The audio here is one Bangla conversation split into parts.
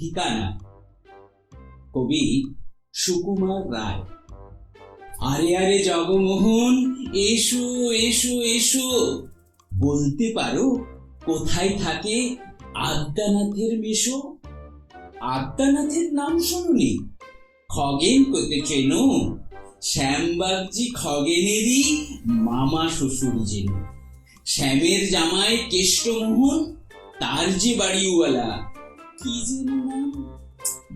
ঠিকানা। কবি সুকুমার রায়। আরে আরে, জগমোহন, এসো এসো এসো। বলতে পারো কোথায় থাকে আদ্যানাথের মেশো? আদ্যানাথের নাম শুনুনি? খগেন কোতে চেনো? শ্যামবাগজি খগেনেরই মামা শ্বশুর যেন। শ্যামের জামাই কেষ্টমোহন, তার যে বাড়িওয়ালা। কি যেন নাম?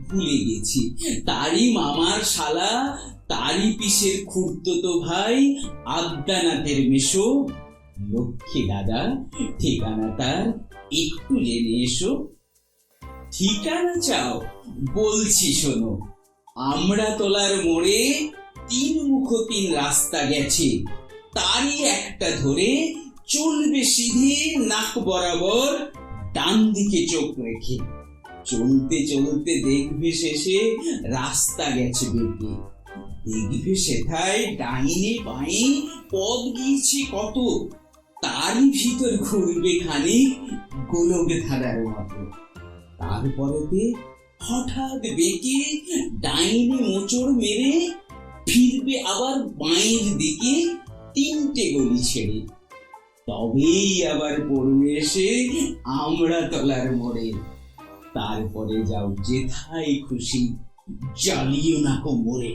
ভুলে গেছি। তারই মামার শালা, তারই পিসের খুড়তো ভাই, আদ্যানাথের মেশো। লক্ষ্মী দাদা, ঠিকানা তার একটু জেনে এসো। ঠিকানা চাও, বলছি শোনো। আমরা তোলার মোড়ে তিন মুখ তিন রাস্তা গেছে। তারই একটা ধরে চলবে সিধে নাক বরাবর ডান দিকে চোখ রেখে। চলতে চলতে দেখবে শেষে রাস্তা গেছে বেঁকে দেখবে সেথায় ডাইনে বাঁয়ে পদ গিয়েছে কত, তারই ভিতর ঘুরবে খানিক গোলক ধারার মতো। তারপরেতে হঠাৎ বেঁকে ডাইনে মোচড় মেরে ফিরবে আবার বাঁয়ের দিকে তিনটে গলি ছেড়ে। তবেই আবার পড়বে এসে আমরা তলার মোড়ে। তারপরে যাও যেথায় খুশি জ্বালিও না কোমরে।